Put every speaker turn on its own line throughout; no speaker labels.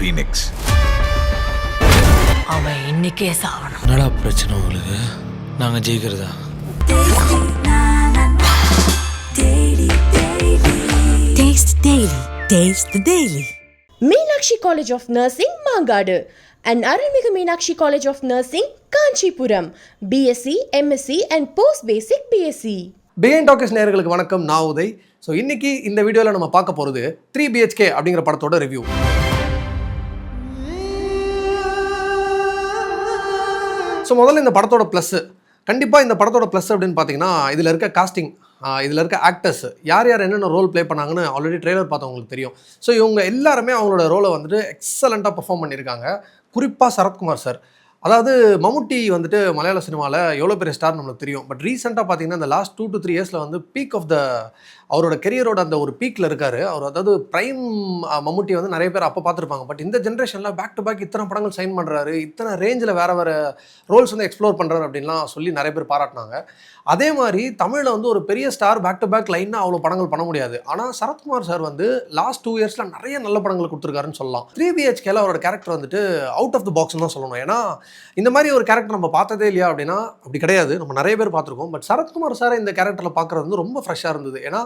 Phoenix
அவன் இன்னைக்கே சாவணும்
என்னடா பிரச்சனை உங்களுக்கு நாங்கள் ஜெயிக்கிறதா
Taste Daily. Taste the Daily.
Meenakshi College of Nursing, Mangadu, and Arulmigu Meenakshi College of Nursing, Kanchipuram, BSc, MSc, and Post Basic BSc.
பிகைன் டாக்கஸ் நேயர்களுக்கு வணக்கம் நான் உதய் ஸோ இன்னைக்கு இந்த வீடியோவில் நம்ம பார்க்க போகிறது த்ரீ பிஹெச்கே அப்படிங்கிற படத்தோட ரிவ்யூ ஸோ முதல்ல இந்த படத்தோட ப்ளஸ்ஸு கண்டிப்பாக இந்த படத்தோட ப்ளஸ் அப்படின்னு பார்த்தீங்கன்னா இதில் இருக்க காஸ்டிங் இதில் இருக்க ஆக்டர்ஸ் யார் யார் என்னென்ன ரோல் ப்ளே பண்ணாங்கன்னு ஆல்ரெடி ட்ரெய்லர் பார்த்தவங்களுக்கு தெரியும். ஸோ இவங்க எல்லாருமே அவங்களோட ரோலை வந்துட்டு எக்ஸலண்ட்டாக பர்ஃபார்ம் பண்ணியிருக்காங்க. குறிப்பாக சரத்குமார் சார் அதாவது மம்முட்டி வந்துட்டு மலையாள சினிமாவில் எவ்வளோ பெரிய ஸ்டார் நம்மளுக்கு தெரியும். பட் ரீசெண்டாக பார்த்தீங்கன்னா இந்த லாஸ்ட் டூ டு த்ரீ இயர்ஸில் வந்து பீக் ஆஃப் த அவரோட கெரியரோட அந்த ஒரு பீக்கில் இருக்கார். அவர் அதாவது ப்ரைம் மம்முட்டி வந்து நிறைய பேர் அப்போ பார்த்துருப்பாங்க பட் இந்த ஜென்ரேஷனில் பேக் டு பேக் இத்தனை படங்கள் சைன் பண்ணுறாரு இத்தனை ரேஞ்சில் வேறு வேறு ரோல்ஸ் வந்து எக்ஸ்ப்ளோர் பண்ணுறாரு அப்படின்லாம் சொல்லி நிறைய பேர் பாராட்டினாங்க. அதே மாதிரி தமிழில் வந்து ஒரு பெரிய ஸ்டார் பேக் டு பேக் லைனாக அவ்வளோ படங்கள் பண்ண முடியாது. ஆனால் சரத்குமார் சார் வந்து லாஸ்ட் டூ இயர்ஸில் நிறைய நல்ல படங்கள் கொடுத்துருக்காருன்னு சொல்லலாம். த்ரீ பிஹெச்கேல அவரோட கேரக்டர் வந்துட்டு அவுட் ஆஃப் த பாக்ஸ் தான் சொல்லணும். ஏன்னா இந்த மாதிரி ஒரு கேரக்டர் நம்ம பார்த்ததே இல்லையா அப்படின்னா அப்படி கிடையாது. நம்ம நிறைய பேர் பார்த்துருக்கோம். பட் சரத்குமார் சார் இந்த கேரக்டரில் பார்க்குறது வந்து ரொம்ப ஃப்ரெஷ்ஷாக இருந்தது. ஏன்னா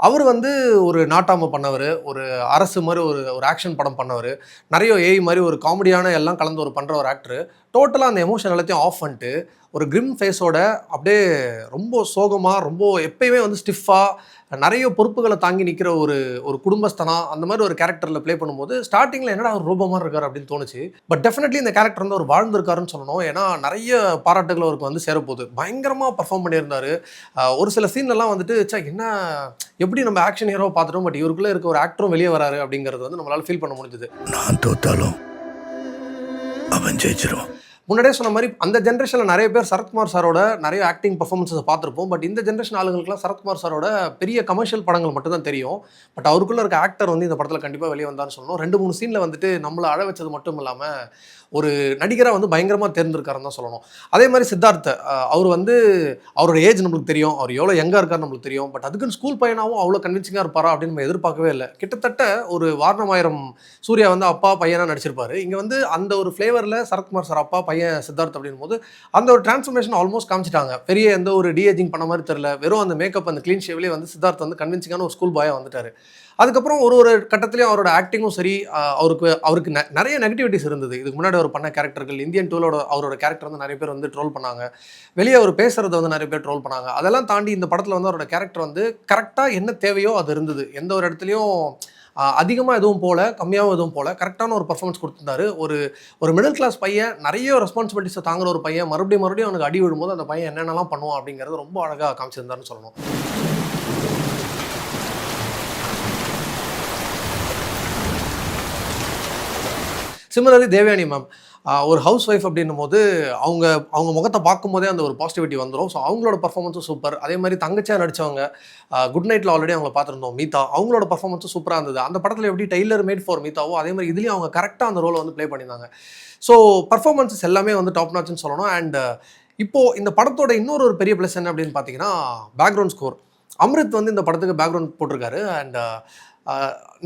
அவர் வந்து ஒரு நாட்டாம பண்ணவர் ஒரு அரசு மாதிரி ஒரு ஒரு ஆக்ஷன் படம் பண்ணவர் நிறைய ஏஐ மாதிரி ஒரு காமெடியான எல்லாம் கலந்து ஒரு பண்ணுற ஒரு ஆக்டர் டோட்டலாக அந்த எமோஷன் எல்லாத்தையும் ஆஃப் பண்ணிட்டு ஒரு கிரிம் ஃபேஸோட அப்படியே ரொம்ப சோகமாக ரொம்ப எப்பயுமே வந்து ஸ்டிஃபாக நிறைய பொறுப்புகளை தாங்கி நிற்கிற ஒரு ஒரு குடும்பஸ்தனா அந்த மாதிரி ஒரு கேரக்டரில் ப்ளே பண்ணும்போது ஸ்டார்டிங்கில் என்னடா ஒரு ரூபமாக இருக்கார் அப்படின்னு தோணுச்சு. பட் டெஃபினெட்லி இந்த கேரக்டர் வந்து ஒரு வாழ்ந்திருக்காருன்னு சொல்லணும். ஏன்னா நிறைய பாராட்டுகள் அவருக்கு வந்து சேரப்போகுது. பயங்கரமாக பர்ஃபார்ம் பண்ணியிருந்தாரு. ஒரு சில சீன்லாம் வந்துட்டு சா என்ன எப்படி நம்ம ஆக்ஷன் ஹீரோ பார்த்துட்டோம்? பட் இவருக்குள்ளே இருக்க ஒரு ஆக்டரும் வெளியே வராரு அப்படிங்கிறது வந்து நம்மளால் ஃபீல் பண்ண முடிஞ்சுது.
நான் தோத்தாலும் அவன் ஜெயிச்சிருவான்.
முன்னாடியே சொன்ன மாதிரி அந்த ஜென்ரேஷனில் நிறைய பேர் சரத்குமார் சாரோட நிறைய ஆக்டிங் பர்ஃபார்மன்ஸை பார்த்துருப்போம். பட் இந்த ஜென்ரேஷன் ஆளுங்களுக்குலாம் சரத்குமார் சாரோட பெரிய கமர்ஷியல் படங்கள் மட்டும் தான் தெரியும். பட் அவருக்குள்ள இருக்க ஆக்டர் வந்து இந்த படத்தில் கண்டிப்பாக வெளியே வந்தான்னு சொல்லணும். ரெண்டு மூணு சீனில் வந்துட்டு நம்மளை அழ வச்சது மட்டும் இல்லாமல் ஒரு நடிகராக வந்து பயங்கரமாக தேர்ந்திருக்காருன்னு தான் சொல்லணும். அதே மாதிரி சித்தார்த்த அவர் வந்து அவரோட ஏஜ் நம்மளுக்கு தெரியும். அவர் எவ்வளோ யங்காக இருக்கார் நம்மளுக்கு தெரியும். பட் அதுக்குன்னு ஸ்கூல் பையனாகவும் அவ்வளோ கன்வின்சிங்காக இருப்பாரா அப்படின்னு நம்ம எதிர்பார்க்கவே இல்லை. கிட்டத்தட்ட ஒரு வாரணமாயிரம் சூர்யா வந்து அப்பா பையனாக நடிச்சிருப்பாரு. இங்கே வந்து அந்த ஒரு ஃப்ளேவரில் சரத்குமார் சார் அப்பா பையன் சித்தார்த் அப்படின் போது அந்த ஒரு டிரான்ஸ்ஃபர்மேஷன் ஆல்மோஸ்ட் காமிச்சிட்டாங்க. பெரிய எந்த ஒரு டிஏஜிங் பண்ண மாதிரி தெரியல. வெறும் அந்த மேக்கப் அந்த க்ளீன் ஷேவ்லேயே வந்து சித்தார்த் வந்து கன்வின்சிங்கான ஒரு ஸ்கூல் பாயாக வந்துட்டார். அதுக்கப்புறம் ஒரு ஒரு கட்டத்துலேயும் அவரோட ஆக்டிங்கும் சரி அவருக்கு அவருக்கு நெ- நிறைய நெகட்டிவிட்டிஸ் இருந்தது. இதுக்கு முன்னாடி அவர் பண்ண கேரக்டர்கள் இந்தியன் டூலோட அவரோட கேரக்டர் வந்து நிறைய பேர் வந்து ட்ரோல் பண்ணாங்க. வெளியே அவர் பேசுகிறத வந்து நிறைய பேர் ட்ரோல் பண்ணாங்க. அதெல்லாம் தாண்டி இந்த படத்தில் வந்து அவரோட கேரக்டர் வந்து கரெக்டாக என்ன தேவையோ அது இருந்தது. எந்த ஒரு இடத்துலையும் அதிகமாக எதுவும் போல கம்மியாகவும் எதுவும் போல. கரெக்டான ஒரு பர்ஃபார்மன்ஸ் கொடுத்துருந்தாரு. ஒரு ஒரு மிடில் கிளாஸ் பையன் நிறைய ரெஸ்பான்சிபிலிட்டிஸை தாங்குற ஒரு பையன் மறுபடியும் மறுபடியும் அவனுக்கு அடி விழும்போது அந்த பையன் என்னென்னலாம் பண்ணுவான் அப்படிங்கிறது ரொம்ப அழகாக காமிச்சிருந்தாருன்னு சொல்லணும். சிமிலர்லி தேவயானி மேம் ஒரு ஹவுஸ் ஒய்ஃப் அப்படின்னும் போது அவங்க அவங்க முகத்தை பார்க்கும்போதே அந்த ஒரு பாசிட்டிவிட்டி வந்துடும் ஸோ அவங்களோட பர்ஃபார்மன்ஸும் சூப்பர் அதே மாதிரி தங்கச்சியாக நடித்தவங்க குட் நைட்டில் ஆல்ரெடி அவங்கள பார்த்துருந்தோம் மீதா. அவங்களோட பர்ஃபார்மன்ஸும் சூப்பராக இருந்தது. அந்த படத்தில் எப்படி டெய்லர் மேட் ஃபார் மீதாவோ அதே மாதிரி இதுலேயும் அவங்க கரெக்டாக அந்த ரோலை வந்து ப்ளே பண்ணியிருந்தாங்க. ஸோ பர்ஃபார்மன்ஸஸ் எல்லாமே வந்து டாப் நாச்சுன்னு சொல்லணும். அண்ட் இப்போது இந்த படத்தோட இன்னொரு ஒரு பெரிய ப்ளஸ் என்ன அப்படின்னு பார்த்தீங்கன்னா பேக்ரவுண்ட் ஸ்கோர் அம்ரித் வந்து இந்த படத்துக்கு பேக்ரவுண்ட் போட்டிருக்காரு. அண்ட்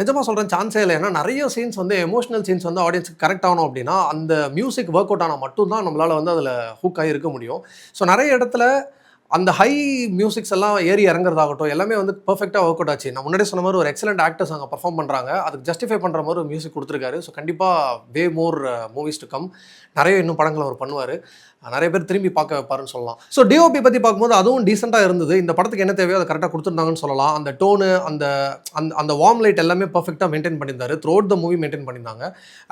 நிஜமாக சொல்கிறேன் சான்ஸே இல்லை. ஏன்னா நிறைய சீன்ஸ் வந்து எமோஷனல் சீன்ஸ் வந்து ஆடியன்ஸுக்கு கரெக்ட் ஆகணும் அப்படின்னா அந்த மியூசிக் ஒர்க் அவுட் ஆனால் மட்டும்தான் நம்மளால் வந்து அதில் ஹூக் ஆகி இருக்க முடியும். ஸோ நிறைய இடத்துல அந்த ஹை மியூசிக்ஸ் எல்லாம் ஏறி இறங்குறதாகட்டும் எல்லாமே வந்து பர்ஃபெக்டாக ஒர்க் அவுட் ஆச்சு. நான் முன்னாடி சொன்ன மாதிரி ஒரு எக்ஸலண்ட் ஆக்டர்ஸ் அங்கே பர்ஃபார்ம் பண்ணுறாங்க அதுக்கு ஜஸ்டிஃபை பண்ணுற மாதிரி ஒரு மியூசிக் கொடுத்துருக்காரு. ஸோ கண்டிப்பாக way more movies uh, to come நிறைய இன்னும் படங்கள் அவர் பண்ணுவார். நிறைய பேர் திரும்பி பார்க்க வைப்பாருன்னு சொல்லலாம். ஸோ டிஓபி பற்றி பார்க்கும்போது அதுவும் டீசெண்டாக இருந்தது. இந்த படத்துக்கு என்ன தேவையோ அதை கரெக்டாக கொடுத்துருந்தாங்கன்னு சொல்லலாம். அந்த டோனு அந்த அந்த அந்த வார்ம் லைட் எல்லாமே பர்ஃபெக்டாக மெயின்டைன் பண்ணியிருந்தாரு. அவுட் த மூவி மெயின்டைன் பண்ணியிருந்தாங்க.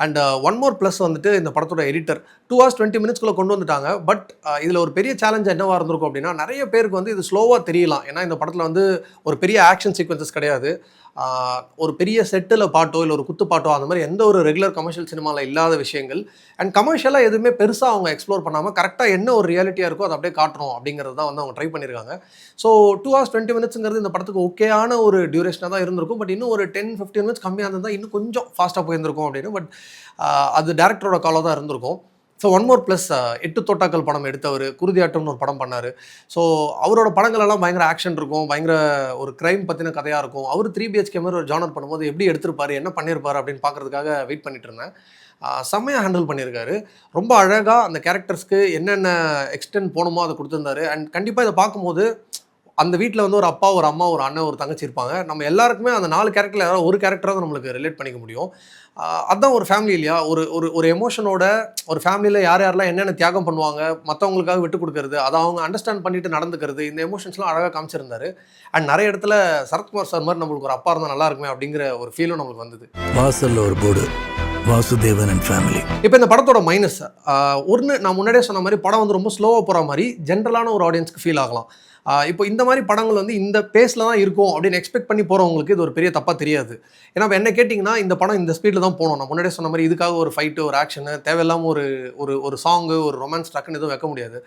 அண்ட் ஒன் மோர் ப்ளஸ் வந்துட்டு இந்த படத்தோட எடிட்டர் டூ ஹவர்ஸ் டுவெண்ட்டி மினிட்ஸ்க்குள்ளே கொண்டு வந்துட்டாங்க. பட் uh, இதில் ஒரு பெரிய சேலஞ்ச் என்னவாக இருந்திருக்கும் அப்படின்னா நிறைய பேருக்கு வந்து இது ஸ்லோவாக தெரியலாம். ஏன்னா இந்த படத்தில் வந்து ஒரு பெரிய ஆக்ஷன் சீக்வன்சஸ் கிடையாது. Uh, ஒரு பெரிய செட்டில் பாட்டோ இல்லை ஒரு குத்து பாட்டோ அந்த மாதிரி எந்த ஒரு ரெகுலர் கமர்ஷியல் சினிமாவில் இல்லாத விஷயங்கள். அண்ட் கமர்ஷியலாக எதுவுமே பெருசாக அவங்க எக்ஸ்ப்ளோர் பண்ணாமல் கரெக்டாக என்ன ஒரு ரியாலிட்டியாக இருக்கோ அதை அப்படியே காட்டணும் அப்படிங்கிறது தான் வந்து அவங்க ட்ரை பண்ணியிருக்காங்க. ஸோ டூ ஹவர்ஸ் டுவெண்ட்டி மினிட்ஸுங்கிறது இந்த படத்துக்கு ஓகேயான ஒரு டியூரேஷனாக தான் இருந்திருக்கும். பட் இன்னும் ஒரு டென் ஃபிஃப்டீன் மினிட்ஸ் கம்மியாக இருந்தால் இன்னும் கொஞ்சம் ஃபாஸ்ட்டாக போயிருந்திருக்கும் அப்படின்னு. பட் அது டேரக்டரோட காலாக தான் இருந்திருக்கும். ஸோ ஒன் மோர் ப்ளஸ் எட்டு தோட்டாக்கள் படம் எடுத்தவர் குருதியாட்டம்னு ஒரு படம் பண்ணார். ஸோ அவரோட படங்களெல்லாம் பயங்கர ஆக்ஷன் இருக்கும் பயங்கர ஒரு க்ரைம் பற்றின கதையாக இருக்கும். அவர் த்ரீ பிஹெச்கே மாதிரி ஒரு ஜானர் பண்ணும்போது எப்படி எடுத்திருப்பாரு என்ன பண்ணியிருப்பாரு அப்படின்னு பார்க்குறதுக்காக வெயிட் பண்ணிட்டு இருந்தேன். செம்மையாக ஹேண்டில் பண்ணியிருக்காரு ரொம்ப அழகாக அந்த கேரக்டர்ஸ்க்கு என்னென்ன எக்ஸ்டென்ட் போகணுமோ அதை கொடுத்துருந்தாரு. அண்ட் கண்டிப்பாக இதை பார்க்கும்போது அந்த வீட்டில் வந்து ஒரு அப்பா ஒரு அம்மா ஒரு அண்ணன் ஒரு தங்கச்சி இருப்பாங்க. நம்ம எல்லாருக்குமே அந்த நாலு கேரக்டரில் யாராவது ஒரு கேரக்டராக நம்மளுக்கு ரிலேட் பண்ணிக்க முடியும். அதுதான் ஒரு ஃபேமிலி இல்லையா? ஒரு ஒரு ஒரு எமோஷனோட ஒரு ஃபேமிலியில் யார் யாரெல்லாம் என்னென்ன தியாகம் பண்ணுவாங்க மற்றவங்களுக்காக விட்டு கொடுக்கறது அதை அவங்க அண்டர்ஸ்டாண்ட் பண்ணிட்டு நடந்துக்கிறது இந்த எமோஷன்ஸ்லாம் அழகாக காமிச்சிருந்தாரு. அண்ட் நிறைய இடத்துல சரத்குமார் சார் மாதிரி நம்மளுக்கு ஒரு அப்பா இருந்தால் நல்லா இருக்குமே அப்படிங்கிற ஒரு ஃபீலும் நம்மளுக்கு வந்தது.
வாசல்ல ஒரு போர்டு. வாசுதேவன் அண்ட் ஃபேமிலி
இப்போ இந்த படத்தோட மைனஸ் ஒன்று நான் முன்னாடியே சொன்ன மாதிரி படம் வந்து ரொம்ப ஸ்லோவாக போகிற மாதிரி ஜென்ரலான ஒரு ஆடியன்ஸ்க்கு ஃபீல் ஆகலாம். இப்போ இந்த மாதிரி படங்கள் வந்து இந்த பேஸில் தான் இருக்கும் அப்படின்னு எக்ஸ்பெக்ட் பண்ணி போகிறவங்களுக்கு இது ஒரு பெரிய தப்பாக தெரியாது. ஏன்னா இப்போ என்ன கேட்டிங்கன்னா இந்த படம் இந்த ஸ்பீடில் தான் போகணும். நான் முன்னாடியே சொன்ன மாதிரி இதுக்காக ஒரு ஃபைட்டு ஒரு ஆக்ஷனு தேவையில்லாமல் ஒரு ஒரு ஒரு சாங்கு ஒரு ரொமான்ஸ் ட்ரக்குன்னு எதுவும் வைக்க முடியாது.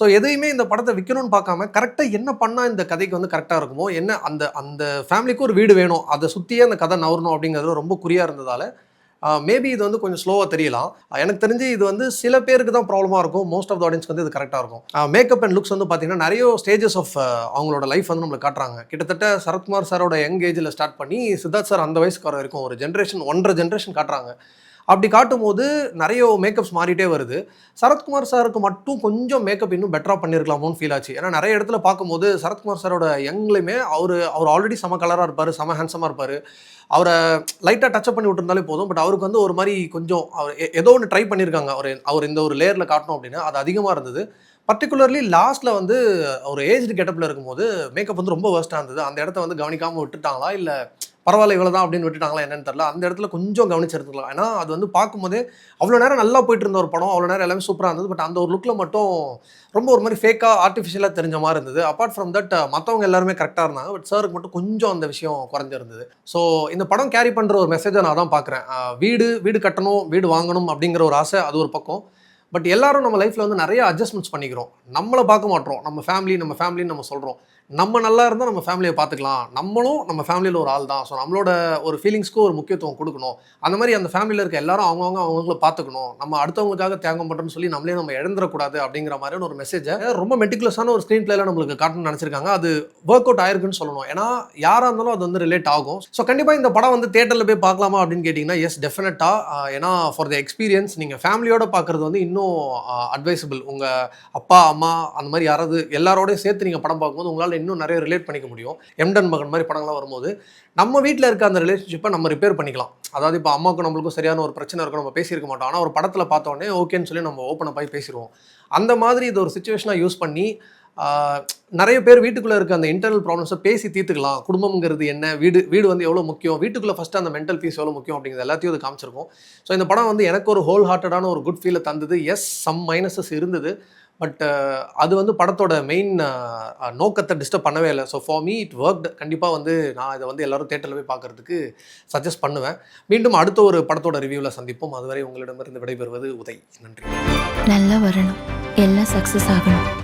ஸோ எதையுமே இந்த படத்தை விற்கணும்னு பார்க்காம கரெக்டாக என்ன பண்ணால் இந்த கதைக்கு வந்து கரெக்டாக இருக்குமோ என்ன அந்த அந்த ஃபேமிலிக்கு ஒரு வீடு வேணும் அதை சுற்றியே அந்த கதை நவரணும் அப்படிங்கிறது ரொம்ப குறியாக இருந்ததால் மேபி இது வந்து கொஞ்சம் ஸ்லோவாக தெரியலாம். எனக்கு தெரிஞ்சு இது வந்து சில பேருக்கு தான் ப்ராப்ளமாக இருக்கும். மோஸ்ட் ஆஃப் த ஆடியன்ஸ்க்கு வந்து இது கரெக்டாக இருக்கும். மேக்கப் அண்ட் லுக்ஸ் வந்து பார்த்தீங்கன்னா நிறைய ஸ்டேஜஸ் ஆஃப் அவங்களோட லைஃப் வந்து நம்மளுக்கு காட்டுறாங்க. கிட்டத்தட்ட சரத்குமார் சாரோட யங் ஏஜில் ஸ்டார்ட் பண்ணி சித்தார்த் சார் அந்த வயசுக்கு வரைக்கும் ஒரு ஜென்ரேஷன் ஒன்றரை ஜென்ரேஷன் காட்டுறாங்க. அப்படி காட்டும்போது நிறைய மேக்கப்ஸ் மாறிட்டே வருது. சரத்குமார் சாருக்கு மட்டும் கொஞ்சம் மேக்கப் இன்னும் பெட்டராக பண்ணியிருக்கலாமோன்னு ஃபீல் ஆச்சு. ஏன்னா நிறைய இடத்துல பார்க்கும்போது சரத்குமார் சாரோட யங்லையுமே அவர் அவர் ஆல்ரெடி செம கலராக இருப்பார் செம ஹேண்ட்ஸமாக இருப்பார். அவரை லைட்டாக டச்சப் பண்ணி விட்டுருந்தாலே போதும். பட் அவருக்கு வந்து ஒரு மாதிரி கொஞ்சம் அவர் ஏதோ ஒன்று ட்ரை பண்ணியிருக்காங்க அவர் அவர் இந்த ஒரு லேயரில் காட்டணும் அப்படின்னு. அது அதிகமாக இருந்தது. பர்டிகுலர்லி லாஸ்ட்டில் வந்து ஒரு ஏஜ்டு கெட்டப்பில் இருக்கும்போது மேக்கப் வந்து ரொம்ப வேர்ஸ்ட்டாக இருந்தது. அந்த இடத்த வந்து கவனிக்காமல் விட்டுட்டாங்களா? இல்லை பரவாயில்ல இவ்வளோ தான் அப்படின்னு விட்டுட்டாங்களா என்னன்னு தெரியல. அந்த இடத்துல கொஞ்சம் கவனிச்சிருக்கலாம் ஏன்னா அது வந்து பார்க்கும்போதே அவ்வளோ நேரம் நல்லா போயிட்டு இருந்த ஒரு படம். அவ்வளோ நேரம் எல்லாமே சூப்பராக இருந்தது. பட் அந்த ஒரு லுக்கில் மட்டும் ரொம்ப ஒரு மாதிரி ஃபேக்காக ஆர்டிஃபிஷியலாக தெரிஞ்ச மாதிரி இருந்தது. அப்பார்ட் ஃப்ரம் தட் மற்றவங்க எல்லாருமே கரெக்டாக இருந்தாங்க. பட் சாருக்கு மட்டும் கொஞ்சம் அந்த விஷயம் குறைஞ்சிருந்தது. ஸோ இந்த படம் கேரி பண்ணுற ஒரு மெசேஜை நான் தான் பார்க்குறேன். வீடு வீடு கட்டணும் வீடு வாங்கணும் அப்படிங்கிற ஒரு ஆசை அது ஒரு பக்கம். பட் எல்லாரும் நம்ம லைஃப்பில் வந்து நிறைய அட்ஜஸ்ட்மெண்ட்ஸ் பண்ணிக்கிறோம். நம்மளை பார்க்க மாட்டோம். நம்ம ஃபேமிலி நம்ம ஃபேமிலின்னு நம்ம சொல்கிறோம் நம்ம நல்லா இருந்தால் நம்ம ஃபேமிலியை பார்த்துக்கலாம் நம்மளும் நம்ம ஃபேமிலியில் ஒரு ஆள் தான் ஸோ நம்மளோட ஒரு ஃபீலிங்ஸ்க்கும் ஒரு முக்கியத்துவம் கொடுக்கணும். அந்த மாதிரி அந்த ஃபேமிலியில் இருக்க எல்லாரும் அவங்கவுங்க அவங்கள பார்த்துக்கணும் நம்ம அடுத்தவங்களுக்காக தியாகம் மாட்டோம்னு சொல்லி நம்மளே நம்ம இழந்துடக்கூடாது அப்படிங்கிற மாதிரியான ஒரு மெசேஜை ரொம்ப மெட்டிகுலஸான ஒரு ஸ்க்ரீன் பிளேல நம்மளுக்கு காட்டணும்னு நினச்சிருக்காங்க. அது ஒர்க் அவுட் ஆயிருக்குன்னு சொல்லணும். ஏன்னா யாராக இருந்தாலும் அது வந்து ரிலேட் ஆகும். ஸோ கண்டிப்பாக இந்த படம் வந்து தேட்டரில் போய் பார்க்கலாமா அப்படின்னு கேட்டிங்கன்னா எஸ் டெஃபினட்டாக ஏன்னா ஃபார் த எக்ஸ்பீரியன்ஸ் நீங்கள் ஃபேமிலியோட பார்க்குறது வந்து இன்னும் அட்வைசபிள் உங்கள் அப்பா அம்மா அந்த மாதிரி யாராவது எல்லாரோடையும் சேர்த்து நீங்கள் படம் பார்க்கும்போது உங்களால் இன்னும் நிறைய ரிலேட் பண்ணிக்க முடியும். எம்டன் மகன் மாதிரி படங்கள்லாம் வரும்போது நம்ம வீட்டில் இருக்க அந்த ரிலேஷன்ஷிப்பை நம்ம ரிப்பேர் பண்ணிக்கலாம். அதாவது இப்போ அம்மாவுக்கும் நம்மளுக்கும் சரியான ஒரு பிரச்சனை இருக்கும் நம்ம பேசியிருக்க மாட்டோம். ஆனால் ஒரு படத்தில் பார்த்தோன்னே ஓகேன்னு சொல்லி நம்ம ஓப்பன் அப் ஆகி பேசிடுவோம் அந்த மாதிரி இது ஒரு சுச்சுவேஷனாக யூஸ் பண்ணி நிறைய பேர் வீட்டுக்குள்ளே இருக்க அந்த இன்டர்னல் ப்ராப்ளம்ஸை பேசி தீர்த்துக்கலாம். குடும்பம்ங்கிறது என்ன? வீடு வீடு வந்து எவ்வளோ முக்கியம்? வீட்டுக்குள்ளே ஃபஸ்ட்டு அந்த மென்டல் பீஸ் எவ்வளோ முக்கியம் அப்படிங்கிறது எல்லாத்தையும் இது காமிச்சிருக்கும். ஸோ இந்த படம் வந்து எனக்கு ஒரு ஹோல் ஹார்ட்டடான ஒரு குட் ஃபீலை தந்தது. எஸ் சம் மைனஸஸ் இருந்தது. பட் அது வந்து படத்தோட மெயின் நோக்கத்தை டிஸ்டர்ப் பண்ணவே இல்லை. So for me it worked கண்டிப்பாக வந்து நான் இதை வந்து எல்லோரும் தேட்டரில் போய் பார்க்கறதுக்கு சஜஸ்ட் பண்ணுவேன். மீண்டும் அடுத்த ஒரு படத்தோட ரிவ்யூவில் சந்திப்போம். அதுவரை உங்களிடமிருந்து விடைபெறுவது உதய். நன்றி.
நல்லா வரணும். எல்லாம் சக்ஸஸ் ஆகணும்.